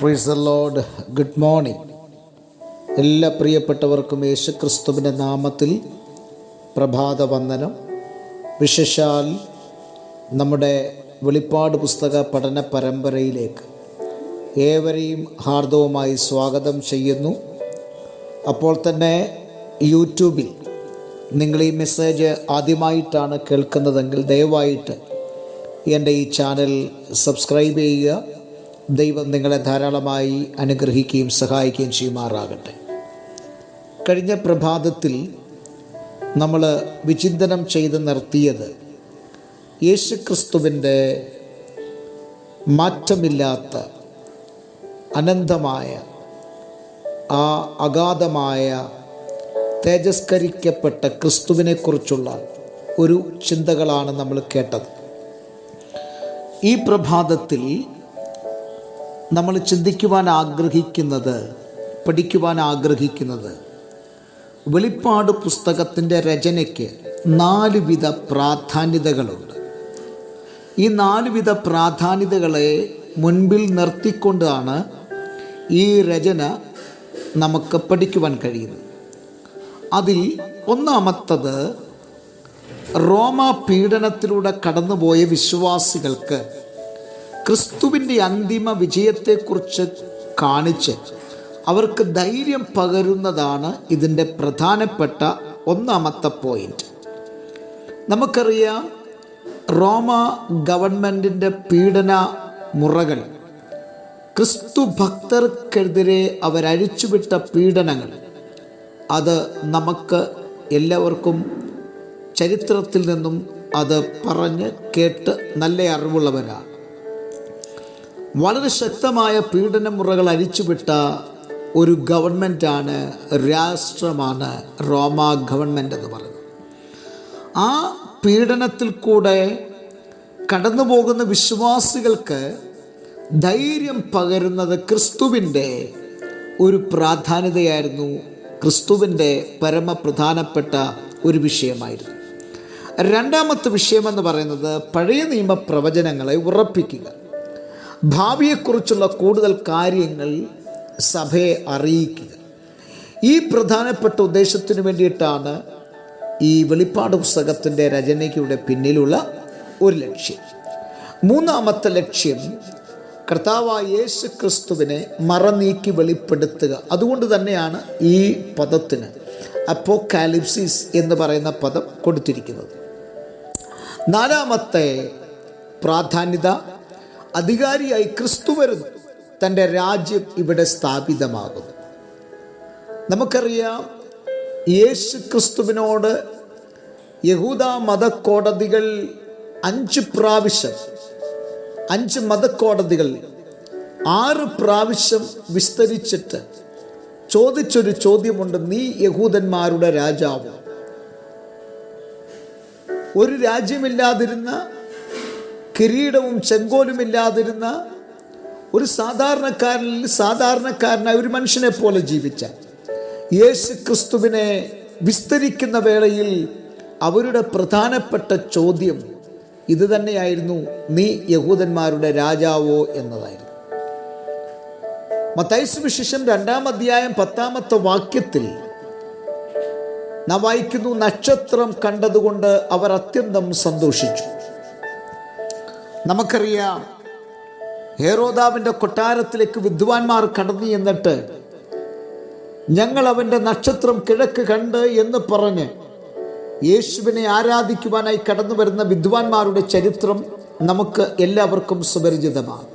Freeze load good morning എല്ലാ പ്രിയപ്പെട്ടവർക്കും യേശുക്രിസ്തുവിന്റെ നാമത്തിൽ പ്രഭാത വന്ദനം. വിശേഷാൽ നമ്മുടെ വെളിപ്പാട് പുസ്തക പഠന പരമ്പരയിലേക്ക് ഏവരെയും ഹാർദവുമായി സ്വാഗതം ചെയ്യുന്നു. അപ്പോൾ തന്നെ യൂട്യൂബിൽ നിങ്ങൾ ഈ മെസ്സേജ് ആദ്യമായിട്ടാണ് കേൾക്കുന്നതെങ്കിൽ ദയവായിട്ട് എന്റെ ഈ ചാനൽ സബ്സ്ക്രൈബ് ചെയ്യുക. ദൈവം നിങ്ങളെ ധാരാളമായി അനുഗ്രഹിക്കുകയും സഹായിക്കുകയും ചെയ്യുമാറാകട്ടെ. കഴിഞ്ഞ പ്രഭാതത്തിൽ നമ്മൾ വിചിന്തനം ചെയ്ത് നിർത്തിയത് യേശുക്രിസ്തുവിന്റെ മാറ്റമില്ലാത്ത അനന്തമായ ആ അഗാധമായ തേജസ്കരിക്കപ്പെട്ട ക്രിസ്തുവിനെക്കുറിച്ചുള്ള ഒരു ചിന്തകളാണ് നമ്മൾ കേട്ടത്. ഈ പ്രഭാതത്തിൽ നമ്മൾ ചിന്തിക്കുവാൻ ആഗ്രഹിക്കുന്നത് പഠിക്കുവാൻ ആഗ്രഹിക്കുന്നത്. വെളിപ്പാട് പുസ്തകത്തിന്റെ രചനയ്ക്ക് നാലുവിധ പ്രാധാന്യതകളുണ്ട്. ഈ നാലുവിധ പ്രാധാന്യതകളെ മുൻപിൽ നിർത്തിക്കൊണ്ടാണ് ഈ രചന നമുക്ക് പഠിക്കുവാൻ കഴിയുന്നത്. അതിൽ ഒന്നാമത്തത് റോമ പീഡനത്തിലൂടെ കടന്നുപോയ വിശ്വാസികൾക്ക് ക്രിസ്തുവിന്റെ അന്തിമ വിജയത്തെക്കുറിച്ച് കാണിച്ച് അവർക്ക് ധൈര്യം പകരുന്നതാണ് ഇതിന്റെ പ്രധാനപ്പെട്ട ഒന്നാമത്തെ പോയിന്റ് നമുക്കറിയാം റോമ ഗവൺമെന്റിന്റെ പീഡന മുറകൾ ക്രിസ്തു ഭക്തർക്കെതിരെ അവരഴിച്ചുവിട്ട പീഡനങ്ങൾ അത് നമുക്ക് എല്ലാവർക്കും ചരിത്രത്തിൽ നിന്നും അത് പറഞ്ഞ് കേട്ട് നല്ല അറിവുള്ളവരാണ്. വളരെ ശക്തമായ പീഡനമുറകൾ അഴിച്ചുവിട്ട ഒരു ഗവൺമെന്റാണ് രാഷ്ട്രമാണ് റോമ ഗവൺമെന്റ് എന്ന് പറയുന്നത്. ആ പീഡനത്തിൽ കൂടെ കടന്നു പോകുന്ന വിശ്വാസികൾക്ക് ധൈര്യം പകരുന്നത് ക്രിസ്തുവിന്റെ ഒരു പ്രാധാന്യതയായിരുന്നു. ക്രിസ്തുവിന്റെ പരമപ്രധാനപ്പെട്ട ഒരു വിഷയമായിരുന്നു. രണ്ടാമത്തെ വിഷയമെന്ന് പറയുന്നത് പഴയ നിയമ പ്രവചനങ്ങളെ ഉറപ്പിക്കുക. ഭാവിയെക്കുറിച്ചുള്ള കൂടുതൽ കാര്യങ്ങൾ സഭയെ അറിയിക്കുക. ഈ പ്രധാനപ്പെട്ട ഉദ്ദേശത്തിന് വേണ്ടിയിട്ടാണ് ഈ വെളിപ്പാട് പുസ്തകത്തിന്റെ രചനയ്ക്കൂടെ പിന്നിലുള്ള ഒരു ലക്ഷ്യം. മൂന്നാമത്തെ ലക്ഷ്യം കർത്താവായ യേശു ക്രിസ്തുവിനെ മറനീക്കി വെളിപ്പെടുത്തുക. അതുകൊണ്ട് തന്നെയാണ് ഈ പദത്തിന് അപ്പോക്കാലിപ്സിസ് എന്ന് പറയുന്ന പദം കൊടുത്തിരിക്കുന്നത്. നാലാമത്തെ പ്രാധാന്യത അധികാരിയായി ക്രിസ്തു വരുന്നു. തന്റെ രാജ്യം ഇവിടെ സ്ഥാപിതമാകുന്നു. നമുക്കറിയാം യേശു ക്രിസ്തുവിനോട് യഹൂദ മതക്കോടതികൾ അഞ്ച് പ്രാവശ്യം അഞ്ച് മതക്കോടതികൾ ആറ് പ്രാവശ്യം വിസ്തരിച്ചിട്ട് ചോദിച്ചൊരു ചോദ്യമുണ്ട് നീ യഹൂദന്മാരുടെ രാജാവ്? ഒരു രാജ്യമില്ലാതിരുന്ന കിരീടവും ചെങ്കോലുമില്ലാതിരുന്ന ഒരു സാധാരണക്കാരനിൽ സാധാരണക്കാരനായ ഒരു മനുഷ്യനെ പോലെ ജീവിച്ച യേശു ക്രിസ്തുവിനെ വിസ്തരിക്കുന്ന വേളയിൽ അവരുടെ പ്രധാനപ്പെട്ട ചോദ്യം ഇത് തന്നെയായിരുന്നു നീ യഹൂദന്മാരുടെ രാജാവോ? എന്നതായിരുന്നു. മത്തൈസ് വിശേഷം രണ്ടാം അധ്യായം പത്താമത്തെ വാക്യത്തിൽ നാം വായിക്കുന്നു നക്ഷത്രം കണ്ടതുകൊണ്ട് അവർ അത്യന്തം സന്തോഷിച്ചു. നമുക്കറിയാം. ഹേറോദാവിന്റെ കൊട്ടാരത്തിലേക്ക് വിദ്വാൻമാർ കടന്നു എന്നിട്ട് ഞങ്ങൾ അവന്റെ നക്ഷത്രം കിഴക്ക് കണ്ട് എന്ന് പറഞ്ഞ് യേശുവിനെ ആരാധിക്കുവാനായി കടന്നു വരുന്ന വിദ്വാൻമാരുടെ ചരിത്രം നമുക്ക് എല്ലാവർക്കും സുപരിചിതമാണ്.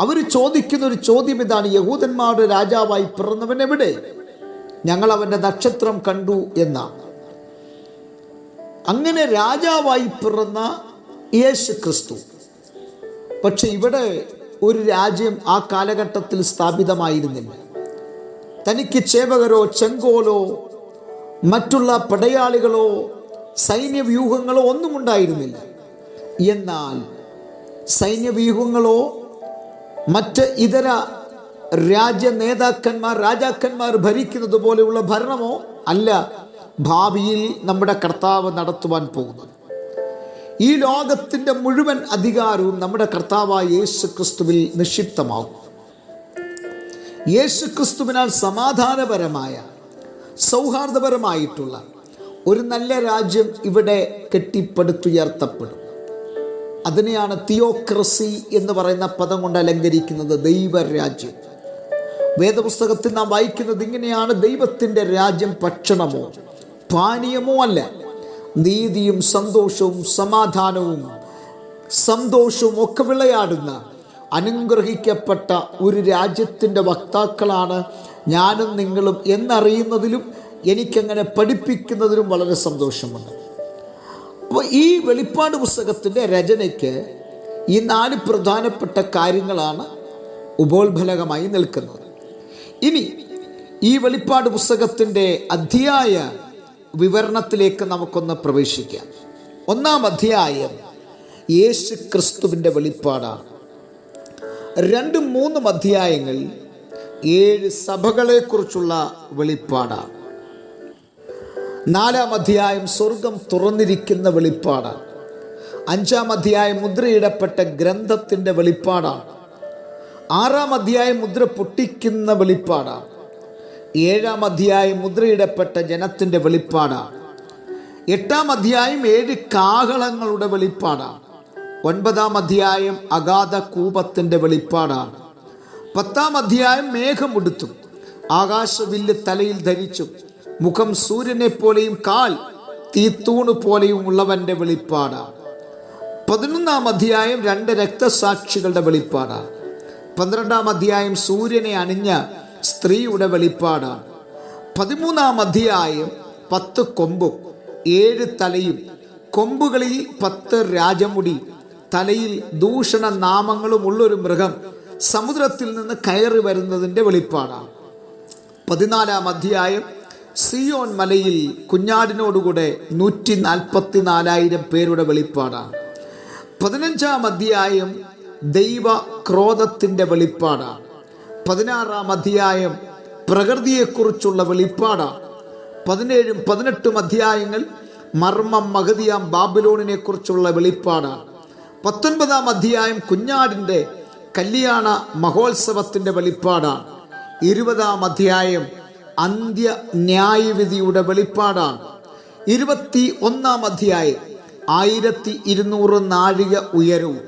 അവർ ചോദിക്കുന്ന ഒരു ചോദ്യം ഇതാണ് യഹൂദന്മാരുടെ രാജാവായി പിറന്നവൻ എവിടെ? ഞങ്ങൾ അവന്റെ നക്ഷത്രം കണ്ടു എന്നാണ്. അങ്ങനെ രാജാവായി പിറന്ന യേശു ക്രിസ്തു പക്ഷെ ഇവിടെ ഒരു രാജ്യം ആ കാലഘട്ടത്തിൽ സ്ഥാപിതമായിരുന്നില്ല. തനിക്ക് ചേവകരോ ചെങ്കോലോ മറ്റുള്ള പടയാളികളോ സൈന്യവ്യൂഹങ്ങളോ ഒന്നും ഉണ്ടായിരുന്നില്ല എന്നാൽ സൈന്യവ്യൂഹങ്ങളോ മറ്റ് ഇതര രാജ്യ നേതാക്കന്മാർ രാജാക്കന്മാർ ഭരിക്കുന്നത് പോലെയുള്ള ഭരണമോ അല്ല ഭാവിയിൽ നമ്മുടെ കർത്താവ് നടത്തുവാൻ പോകുന്നത്. ഈ ലോകത്തിന്റെ മുഴുവൻ അധികാരവും നമ്മുടെ കർത്താവായ യേശു ക്രിസ്തുവിൽ നിക്ഷിപ്തമാകും. യേശു ക്രിസ്തുവിനാൽ സമാധാനപരമായ സൗഹാർദ്ദപരമായിട്ടുള്ള ഒരു നല്ല രാജ്യം ഇവിടെ കെട്ടിപ്പടുത്തുയർത്തപ്പെടും. അതിനെയാണ് തിയോക്രസി എന്ന് പറയുന്ന പദം കൊണ്ട് അലങ്കരിക്കുന്നത് ദൈവരാജ്യം. വേദപുസ്തകത്തിൽ നാം വായിക്കുന്നത് ഇങ്ങനെയാണ് ദൈവത്തിന്റെ രാജ്യം ഭക്ഷണമോ പാനീയമോ അല്ല. നീതിയും സന്തോഷവും സമാധാനവും സന്തോഷവും ഒക്കെ വിളയാടുന്ന അനുഗ്രഹിക്കപ്പെട്ട ഒരു രാജ്യത്തിന്റെ വക്താക്കളാണ് ഞാനും നിങ്ങളും എന്നറിയുന്നതിലും എനിക്കങ്ങനെ പഠിപ്പിക്കുന്നതിലും വളരെ സന്തോഷമുണ്ട്. അപ്പോൾ ഈ വെളിപ്പാട് പുസ്തകത്തിന്റെ രചനയ്ക്ക് ഈ നാല് പ്രധാനപ്പെട്ട കാര്യങ്ങളാണ് ഉപോത്ഫലകമായി നിൽക്കുന്നത്. ഇനി ഈ വെളിപ്പാട് പുസ്തകത്തിന്റെ അധ്യായ വിവരണത്തിലേക്ക് നമുക്കൊന്ന് പ്രവേശിക്കാം. ഒന്നാം അധ്യായം യേശു ക്രിസ്തുവിന്റെ വെളിപ്പാടാണ്. രണ്ടും മൂന്നും അധ്യായങ്ങൾ ഏഴ് സഭകളെക്കുറിച്ചുള്ള വെളിപ്പാടാണ്. നാലാം അധ്യായം സ്വർഗം തുറന്നിരിക്കുന്ന വെളിപ്പാടാണ്. അഞ്ചാം അധ്യായം മുദ്രയിടപ്പെട്ട ഗ്രന്ഥത്തിന്റെ വെളിപ്പാടാണ്. ആറാം അധ്യായം മുദ്ര പൊട്ടിക്കുന്ന വെളിപ്പാടാണ്. ഏഴാം അധ്യായം മുദ്രയിടപ്പെട്ട ജനത്തിന്റെ വെളിപ്പാടാണ് എട്ടാം അധ്യായം ഏഴ് കാഹളങ്ങളുടെ വെളിപ്പാടാണ് ഒൻപതാം അധ്യായം അഗാധ കൂപത്തിന്റെ വെളിപ്പാടാണ് പത്താം അധ്യായം മേഘമുടുത്തു ആകാശവില്ല് തലയിൽ ധരിച്ചും മുഖം സൂര്യനെ പോലെയും കാൽ തീത്തൂണ് പോലെയും ഉള്ളവന്റെ വെളിപ്പാടാണ് പതിനൊന്നാം അധ്യായം രണ്ട് രക്തസാക്ഷികളുടെ വെളിപ്പാടാണ് പന്ത്രണ്ടാം അധ്യായം സൂര്യനെ അണിഞ്ഞ സ്ത്രീയുടെ വെളിപ്പാടാണ് പതിമൂന്നാം അധ്യായം പത്ത് കൊമ്പും ഏഴ് തലയും. കൊമ്പുകളിൽ പത്ത് രാജമുടി തലയിൽ ദൂഷണ നാമങ്ങളും ഉള്ളൊരു മൃഗം സമുദ്രത്തിൽ നിന്ന് കയറി വരുന്നതിന്റെ വെളിപ്പാടാണ് പതിനാലാം അധ്യായം സിയോൻ മലയിൽ കുഞ്ഞാടിനോടുകൂടെ നൂറ്റി നാൽപ്പത്തി നാലായിരം പേരുടെ വെളിപ്പാടാണ് പതിനഞ്ചാം അധ്യായം ദൈവ ക്രോധത്തിന്റെ വെളിപ്പാടാണ് പതിനാറാം അധ്യായം പ്രകൃതിയെക്കുറിച്ചുള്ള വെളിപ്പാടാണ് പതിനേഴും പതിനെട്ടും അധ്യായങ്ങൾ മർമ്മം മഹതിയാം ബാബിലോണിനെ കുറിച്ചുള്ള വെളിപ്പാടാണ് പത്തൊൻപതാം അധ്യായം കുഞ്ഞാടിന്റെ കല്യാണ മഹോത്സവത്തിന്റെ വെളിപ്പാടാണ് ഇരുപതാം അധ്യായം അന്ത്യ ന്യായവിധിയുടെ വെളിപ്പാടാണ് ഇരുപത്തി ഒന്നാം അധ്യായം ആയിരത്തി ഇരുന്നൂറ് നാഴിക ഉയരവും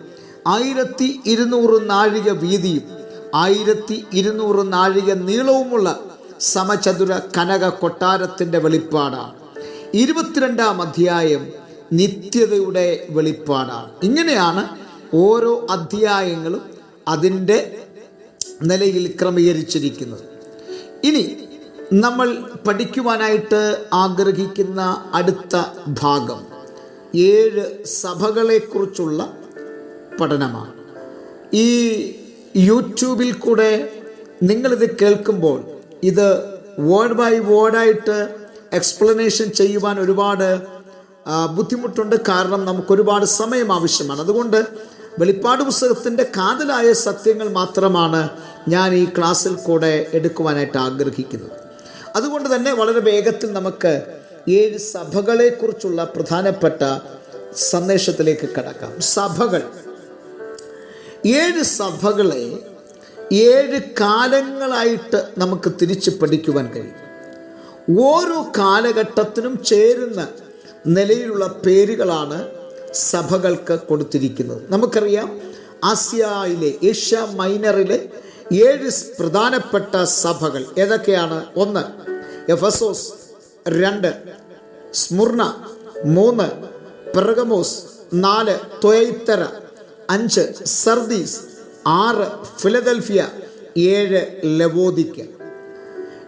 ആയിരത്തി ഇരുന്നൂറ് നാഴിക വീതിയും ആയിരത്തി ഇരുന്നൂറ് നാഴിക നീളവുമുള്ള സമചതുര കനക കൊട്ടാരത്തിന്റെ വെളിപ്പാടാണ്. ഇരുപത്തിരണ്ടാം അധ്യായം നിത്യതയുടെ വെളിപ്പാടാണ്. ഇങ്ങനെയാണ് ഓരോ അധ്യായങ്ങളും അതിന്റെ നിലയിൽ ക്രമീകരിച്ചിരിക്കുന്നത്. ഇനി നമ്മൾ പഠിക്കുവാനായിട്ട് ആഗ്രഹിക്കുന്ന അടുത്ത ഭാഗം ഏഴ് സഭകളെക്കുറിച്ചുള്ള പഠനമാണ്. ഈ യൂട്യൂബിൽ കൂടെ നിങ്ങളിത് കേൾക്കുമ്പോൾ ഇത് വേർഡ് ബൈ വേർഡായിട്ട് എക്സ്പ്ലനേഷൻ ചെയ്യുവാൻ ഒരുപാട് ബുദ്ധിമുട്ടുണ്ട്. കാരണം നമുക്ക് ഒരുപാട് സമയം ആവശ്യമാണ്. അതുകൊണ്ട് വെളിപ്പാട് പുസ്തകത്തിന്റെ കാതലായ സത്യങ്ങൾ മാത്രമാണ് ഞാൻ ഈ ക്ലാസ്സിൽ കൂടെ എടുക്കുവാനായിട്ട് ആഗ്രഹിക്കുന്നത്. അതുകൊണ്ട് തന്നെ വളരെ വേഗത്തിൽ നമുക്ക് ഏഴ് സഭകളെക്കുറിച്ചുള്ള പ്രധാനപ്പെട്ട സന്ദേശത്തിലേക്ക് കടക്കാം. സഭകൾ. ഏഴ് സഭകളെ ഏഴ് കാലങ്ങളായിട്ട് നമുക്ക് തിരിച്ച് പഠിക്കുവാൻ കഴിയും. ഓരോ കാലഘട്ടത്തിനും ചേരുന്ന നിലയിലുള്ള പേരുകളാണ് സഭകൾക്ക് കൊടുത്തിരിക്കുന്നത്. നമുക്കറിയാം ആസിയയിലെ ഏഷ്യ മൈനറിലെ ഏഴ് പ്രധാനപ്പെട്ട സഭകൾ ഏതൊക്കെയാണ്? ഒന്ന് എഫസോസ് രണ്ട് സ്മുർണ മൂന്ന് പെർഗമോസ് നാല് തൊയത്തര അഞ്ച് സർദീസ് ആറ് ഫിലദൽഫിയ ഏഴ് ലവോദിക്ക.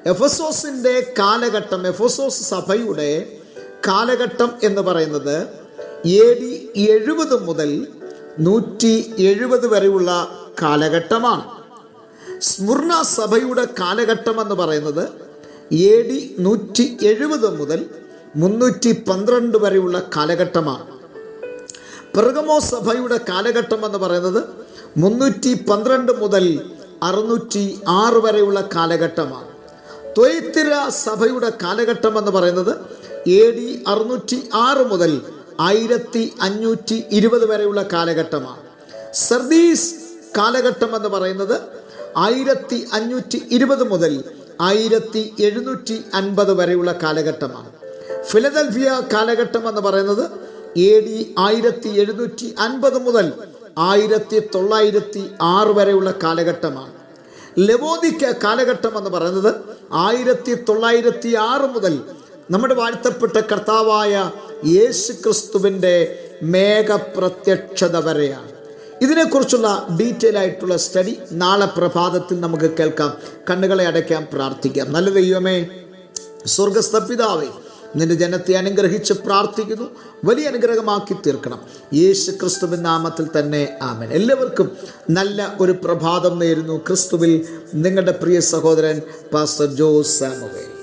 എഫസോസിന്റെ കാലഘട്ടം എഫസോസ് സഭയുടെ കാലഘട്ടം എന്ന് പറയുന്നത് എ ഡി എഴുപത് മുതൽ നൂറ്റി എഴുപത് വരെയുള്ള കാലഘട്ടമാണ്. സ്മുർണ സഭയുടെ കാലഘട്ടം എന്ന് പറയുന്നത് എ ഡി നൂറ്റി എഴുപത് മുതൽ മുന്നൂറ്റി പന്ത്രണ്ട് വരെയുള്ള കാലഘട്ടമാണ്. പെർഗമോ സഭയുടെ കാലഘട്ടം എന്ന് പറയുന്നത് മുന്നൂറ്റി പന്ത്രണ്ട് മുതൽ അറുന്നൂറ്റി ആറ് വരെയുള്ള കാലഘട്ടമാണ്. ത്വൈത്തിര സഭയുടെ കാലഘട്ടം എന്ന് പറയുന്നത് എ ഡി അറുന്നൂറ്റി ആറ് മുതൽ ആയിരത്തി അഞ്ഞൂറ്റി ഇരുപത് വരെയുള്ള കാലഘട്ടമാണ്. സർദീസ് കാലഘട്ടം എന്ന് പറയുന്നത് ആയിരത്തി അഞ്ഞൂറ്റി ഇരുപത് മുതൽ ആയിരത്തി എഴുന്നൂറ്റി അൻപത് വരെയുള്ള കാലഘട്ടമാണ്. ഫിലദൽഫിയ കാലഘട്ടം എന്ന് പറയുന്നത് എ ഡി ആയിരത്തി എഴുന്നൂറ്റി അൻപത് മുതൽ ആയിരത്തി തൊള്ളായിരത്തി ആറ് വരെയുള്ള കാലഘട്ടമാണ്. ലവോദിക്ക കാലഘട്ടം എന്ന് പറയുന്നത് ആയിരത്തി തൊള്ളായിരത്തി ആറ് മുതൽ നമ്മുടെ വാഴ്ത്തപ്പെട്ട കർത്താവായ യേശു ക്രിസ്തുവിന്റെ മേഘപ്രത്യക്ഷത വരെയാണ്. ഇതിനെക്കുറിച്ചുള്ള ഡീറ്റെയിൽ ആയിട്ടുള്ള സ്റ്റഡി നാളെ പ്രഭാതത്തിൽ നമുക്ക് കേൾക്കാം. കണ്ണുകളെ അടയ്ക്കാം പ്രാർത്ഥിക്കാം. നല്ല ദൈവമേ സ്വർഗസ്ഥ പിതാവേ നിന്റെ ജനത്തെ അനുഗ്രഹിച്ച് പ്രാർത്ഥിക്കുന്നു. വലിയ അനുഗ്രഹമാക്കി തീർക്കണം. യേശു ക്രിസ്തുവിൻ നാമത്തിൽ തന്നെ ആമൻ. എല്ലാവർക്കും നല്ല ഒരു പ്രഭാതം നേരുന്നു. ക്രിസ്തുവിൽ നിങ്ങളുടെ പ്രിയ സഹോദരൻ പാസ്റ്റർ ജോസ് സാമുവേ.